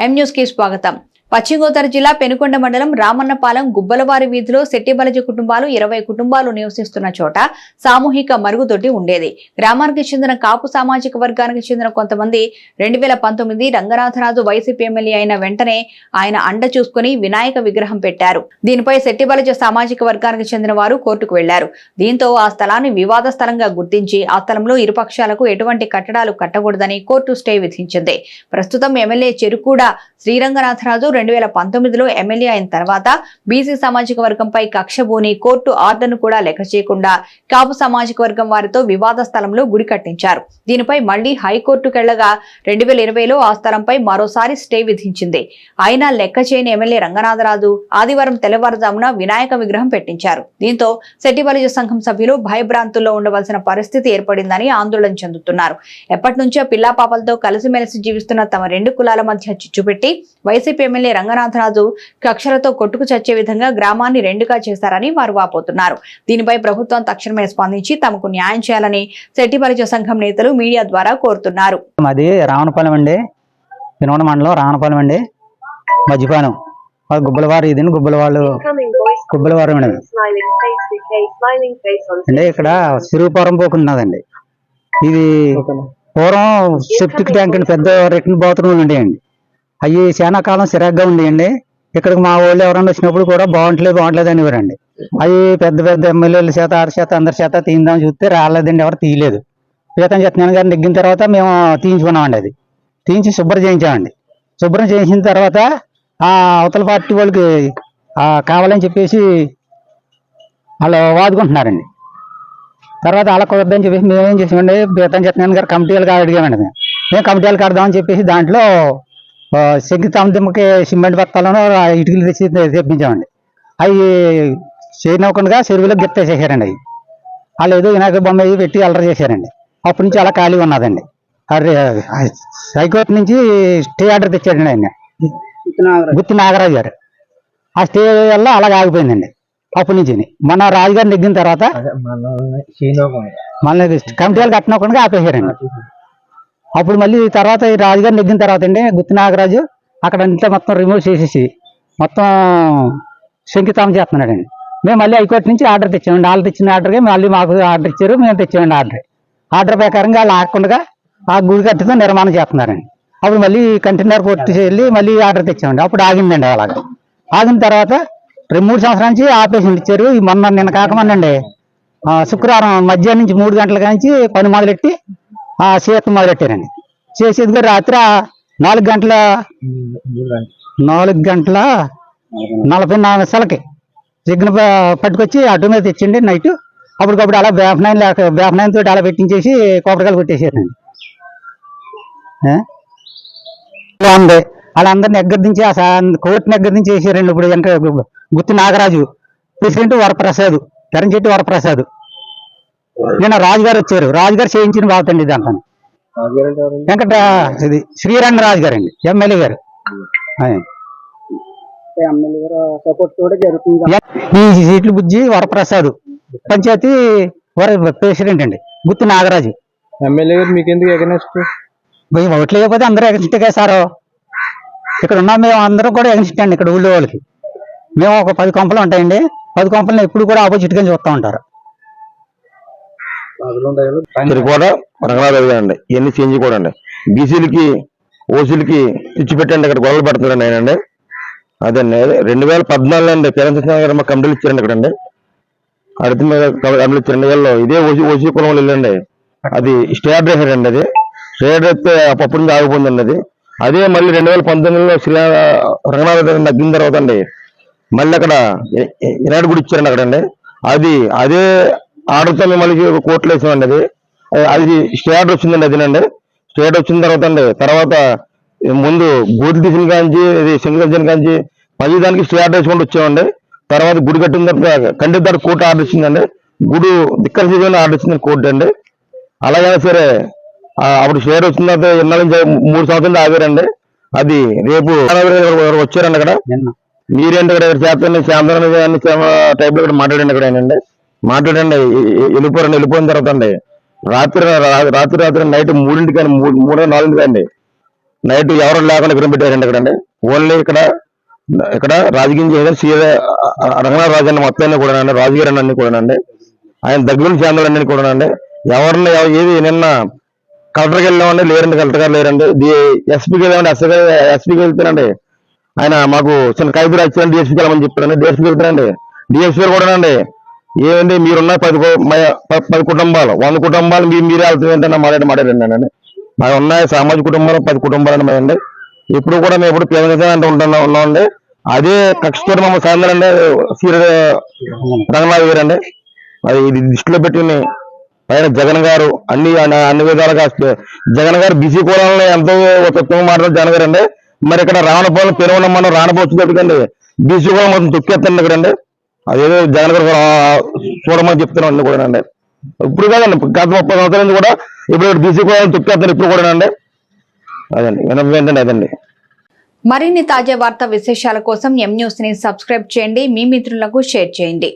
ఎం న్యూస్కి స్వాగతం. పశ్చిమ గోదావరి జిల్లా పెనుకొండ మండలం రామన్నపాలెం గుబ్బలవారి వీధిలో శెట్టిబలజ కుటుంబాలు ఇరవై కుటుంబాలు నివసిస్తున్న చోట సామూహిక మరుగుదొడ్డి ఉండేది. గ్రామానికి చెందిన కాపు సామాజిక వర్గానికి చెందిన కొంతమంది రెండు వేల పంతొమ్మిది రంగనాథరాజు వైసీపీ ఎమ్మెల్యే అయిన వెంటనే ఆయన అండ చూసుకుని వినాయక విగ్రహం పెట్టారు. దీనిపై శెట్టిబలజ సామాజిక వర్గానికి చెందిన వారు కోర్టుకు వెళ్ళారు. దీంతో ఆ స్థలాన్ని వివాద స్థలంగా గుర్తించి ఆ స్థలంలో ఇరుపక్షాలకు ఎటువంటి కట్టడాలు కట్టకూడదని కోర్టు స్టే విధించింది. ప్రస్తుతం ఎమ్మెల్యే చెరుకూడ శ్రీరంగనాథరాజు రెండు వేల పంతొమ్మిదిలో ఎమ్మెల్యే అయిన తర్వాత బీసీ సామాజిక వర్గంపై కక్ష బూని కోర్టు ఆర్డర్ను కూడా లెక్క చేయకుండా కాపు సామాజిక వర్గం వారితో వివాద స్థలంలో గుడి కట్టించారు. దీనిపై మళ్ళీ హైకోర్టుకెళ్ళగా రెండు వేల ఇరవైలో ఆ స్థలంపై మరోసారి స్టే విధించింది. అయినా లెక్క చేయని ఎమ్మెల్యే రంగనాథరాజు ఆదివారం తెల్లవారుజామున వినాయక విగ్రహం పెట్టించారు. దీంతో శెట్టిబలిజ సంఘం సభ్యులు భయభ్రాంతుల్లో ఉండవలసిన పరిస్థితి ఏర్పడిందని ఆందోళన చెందుతున్నారు. ఎప్పటి నుంచో పిల్లాపాపలతో కలిసిమెలిసి జీవిస్తున్న తమ రెండు కులాల మధ్య చిచ్చుపెట్టి వైసీపీ ఎమ్మెల్యే రంగనాథరాజు కక్షలతో కొట్టుకు చచ్చే విధంగా గ్రామాన్ని రెండుగా చేశారని వారు వాపోతున్నారు. దీనిపై ప్రభుత్వం తక్షణమే స్పందించి తమకు న్యాయం చేయాలని శెట్టిబలిజ సంఘం నేతలు మీడియా ద్వారా కోరుతున్నారు. మాది రావణపాలెం అండి. వినోడ మండలం రావణపాలెం అండి. మధ్యపాలెం గుబ్బలవారు ఇదండి గుబ్బలవాళ్ళు. గుబ్బలవారం అంటే ఇక్కడ సిరుగుపురం పోకు ఉన్నదండి. ఇది పూర్వం సెప్టిక్ ట్యాంక్ అండి పెద్ద రిటర్న్ బాత్రూమ్ ఉండేయండి. అవి చాలా కాలం సిరాగ్గా ఉండేయండి. ఇక్కడికి మా వాళ్ళు ఎవరైనా వచ్చినప్పుడు కూడా బాగుంటలేదు బాగుంటలేదు అనేవారండి. అవి పెద్ద పెద్ద ఎమ్మెల్యేల చేత ఆరు చేత అందరి చేత తీయిందాం చూస్తే రాలేదండి ఎవరు తీయలేదు. పీతం సత్యనారాయణ గారిని నెగ్గిన తర్వాత మేము తీయించుకున్నామండి అది. తీయించి శుభ్రం చేయించామండి. శుభ్రం చేయించిన తర్వాత ఆ అవతల పార్టీ వాళ్ళకి కావాలని చెప్పేసి వాళ్ళు వాదుకుంటున్నారండి. తర్వాత అలా కుదరదని చెప్పేసి మేమేం చేసామండి బీతం సత్యనారాయణ గారు కమిటీ వాళ్ళకి అడిగామండి మేము. మేము కమిటీ వాళ్ళకి కడదామని చెప్పేసి దాంట్లో శంకితాంతిమ్మకి సిమెంట్ బత్తాలను ఆ ఇటుకలు తెచ్చి తెప్పించామండి. అవి చేయనివ్వకుండా చెరువులో గిత్తేసేసారండి అవి. వాళ్ళు ఏదో వినాయక బొమ్మ అవి పెట్టి అల్లరి చేశారండి. అప్పటి నుంచి అలా ఖాళీ ఉన్నదండి. హైకోర్టు నుంచి స్టే ఆర్డర్ తెచ్చాడండి ఆయన. గుత్తి నాగరాజు గారు. ఆ స్టే వల్ల అలాగ ఆగిపోయిందండి. అప్పటి నుంచి మన రాజుగారు నెగ్గిన తర్వాత మళ్ళీ కమిటీ వాళ్ళు కట్టనకుండా ఆపేశారండి. అప్పుడు మళ్ళీ తర్వాత ఈ రాజుగారు నెగ్గిన తర్వాత అండి గుత్తి నాగరాజు అక్కడ అంతా మొత్తం రిమూవ్ చేసేసి మొత్తం శంకితాం చేస్తున్నాడండి. మేము మళ్ళీ హైకోర్టు నుంచి ఆర్డర్ తెచ్చామండి. వాళ్ళు తెచ్చిన ఆర్డర్గా మళ్ళీ మాకు ఆర్డర్ ఇచ్చారు మేము తెచ్చామండి ఆర్డర్ ఆర్డర్ ప్రకారంగా వాళ్ళు ఆగకుండా ఆ గుడి కట్టుతో నిర్మాణం చేస్తున్నారండి. అప్పుడు మళ్ళీ కంటైనర్ కోర్టు వెళ్ళి మళ్ళీ ఆర్డర్ తెచ్చామండి. అప్పుడు ఆగిందండి అలాగా. ఆగిన తర్వాత రెండు మూడు సంవత్సరాల నుంచి ఆపరేషన్ ఇచ్చారు. మొన్న నిన్న కాకమనండి ఆ, శుక్రవారం మధ్యాహ్నం నుంచి మూడు గంటల నుంచి పని మొదలెట్టి ఆ చేత మొదలెట్టారండి. చేసేది రాత్రి నాలుగు గంటల నాలుగు గంటల నలభై నాలుగు నిమిషాలకి సిగ్నల్ పట్టుకొచ్చి అటు మీద తెచ్చిండి నైట్. అప్పటికప్పుడు అలా వేపనాయన లేక వేపనాయన తోటి అలా పెట్టించేసి కొబ్బరికాయలు కొట్టేసారండి ఉంది. వాళ్ళందరిని ఎగ్గదించి ఆ కోర్టుని ఎగ్గదించి వేసారండి ఇప్పుడు వెంక గుత్తి నాగరాజు ప్రెసిడెంట్ వరప్రసాద్ ఎరంచెట్టి వరప్రసాద్. నిన్న రాజుగారు వచ్చారు. రాజుగారు చేయించిన బాగుతండి ఇదంతా వెంకట ఇది శ్రీరంగ రాజు గారు అండి ఎమ్మెల్యే గారు. ఈ సీట్లు బుజ్జి వరప్రసాద్ పంచాయతీ వర ప్రెసిడెంట్ అండి గుత్తి నాగరాజు. ఎమ్మెల్యే గారు మీకు ఎందుకు ఎగనెస్ట్ ఓట్లు వేయకపోతే అందరూ ఎగనిస్ట్గా సారు? ఇక్కడ ఉన్న మేము అందరం కూడా ఎగనిస్ట్ అండి ఇక్కడ ఊళ్ళో వాళ్ళకి. మేము ఒక పది కొంపలు ఉంటాయండి పది కొంపలను ఎప్పుడు కూడా ఆపోజిట్గా చూస్తూ ఉంటారు. ఇది కూడా రంగనాథ్ గారు అండి ఇవన్నీ చేంజ్ కూడా అండి బీసీలకి ఓసీలకి తెచ్చి పెట్టండి. ఇక్కడ గొడవలు పెడుతున్నారండి ఆయన అండి అదండి. అదే రెండు వేల పద్నాలుగులో అండి పేరెంట్స్ గారు మా కమిటీలు ఇచ్చారండి ఇక్కడ అండి అడితే మీద కమిటీలు ఇచ్చారు. రెండు వేలలో ఇదే ఓసీ ఓసీ కులంలో వెళ్ళండి. అది స్టేట్ అండి అది. స్టేట్ అయితే అప్పటి నుంచి ఆగిపోయిందండి అది. అదే మళ్ళీ రెండు వేల పంతొమ్మిదిలో శ్రీ రంగనాథ్ గారు నగ్గిన తర్వాత అండి మళ్ళీ అక్కడ ఇనాడు గుడి ఇచ్చారండి అక్కడ అండి అది అదే ఆర్డర్తో మేము మళ్ళీ కోర్టులో వేసామండి అది. అది స్టేట్ వచ్చిందండి అదేనండి స్టేట్ వచ్చిన తర్వాత అండి తర్వాత ముందు గోతులు తీసిన కాంచి ఇది సింగల్ కాంచి మళ్ళీ దానికి స్టేట్ వేసుకుంటూ వచ్చామండి. తర్వాత గుడి కట్టిన తర్వాత ఖండిత కోర్టు ఆర్డర్ ఇచ్చిందండి. గుడి దిక్కల సీజన్ ఆర్డర్ ఇచ్చింది కోర్టు అండి. అలాగైనా సరే అప్పుడు షేర్ వచ్చిన తర్వాత ఎన్నాళ్ళ నుంచి మూడు సంవత్సరాలు ఆగారండి. అది రేపు వచ్చారండి అక్కడ. మీరేంటి ఇక్కడ చేస్తాను శాంతన టైప్లో ఇక్కడ మాట్లాడండి ఇక్కడ ఏంటండి మాట్లాడండి. వెళ్ళిపోరండి వెళ్ళిపోయిన తర్వాత అండి రాత్రి రాత్రి రాత్రి నైట్ మూడింటికి కానీ మూడు మూడో నాలుగింటికి అండి నైట్ ఎవరు లేకుండా ఇక్కడ పెట్టారండి ఇక్కడ ఓన్లీ ఇక్కడ ఇక్కడ రాజకీయం చేయడం సీ రంగనాథ రాజు అన్న మొత్తాన్ని కూడా అండి రాజుగారు అన్ని కూడానండి. ఆయన దగ్గర ఛానల్ అన్ని కూడా అండి ఎవరిని ఏది నిన్న కలెక్టర్కి వెళ్ళామండి లేరండి కలెక్టర్ గారు లేరండి. ఎస్పీకి వెళ్ళామండి ఎస్పీ ఎస్పీకి వెళ్తానండి ఆయన మాకు చిన్న కైపు రాజ్యాన్ని డిఎస్పీకి వెళ్ళమని చెప్పారండి డిఎస్పీకి వెళ్తానండి డిఎస్పీ గారు కూడా అండి ఏమండి మీరున్న పది పది కుటుంబాలు వంద కుటుంబాలు మీరు మీరే వెళ్తాం ఏంటన్నా మాట్లాడి మాట్లాడండి అండి. మాకు ఉన్నాయి సామాజిక కుటుంబాలు పది కుటుంబాలు ఉన్నాయండి ఇప్పుడు కూడా మేము ఎప్పుడు పేద అంటే ఉంటున్నా ఉన్నామండి. అదే కక్షతో మమ్మల్ని సాయంత్రం సీర రంగనాథ్ గారండి అది ఇది దృష్టిలో పెట్టుకుని పైన జగన్ గారు అన్ని అన్ని- విధాలుగా జగన్ గారు బీసీ కులాలను ఎంతో తక్కువ మాట్లాడారు జగన్ గారు అండి. మరి ఇక్కడ రావణపాలెం పెరువన్న మనం రానపోతుందండి బీసీ కూడా మొత్తం తొక్కేస్తుంది ఇక్కడ అండి. అదేదో జగన్ గారు చూడమని చెప్తున్నాను కూడా అండి ఇప్పుడు కాదండి గత ముప్పై సంవత్సరాల నుంచి కూడా ఇప్పుడు బీసీ కులాలను ఇప్పుడు కూడా అండి అదండి వినపం అదండి. మరిన్ని తాజా వార్తా విశేషాల కోసం ఎం న్యూస్ని సబ్స్క్రైబ్ చేయండి మీ మిత్రులకు షేర్ చేయండి.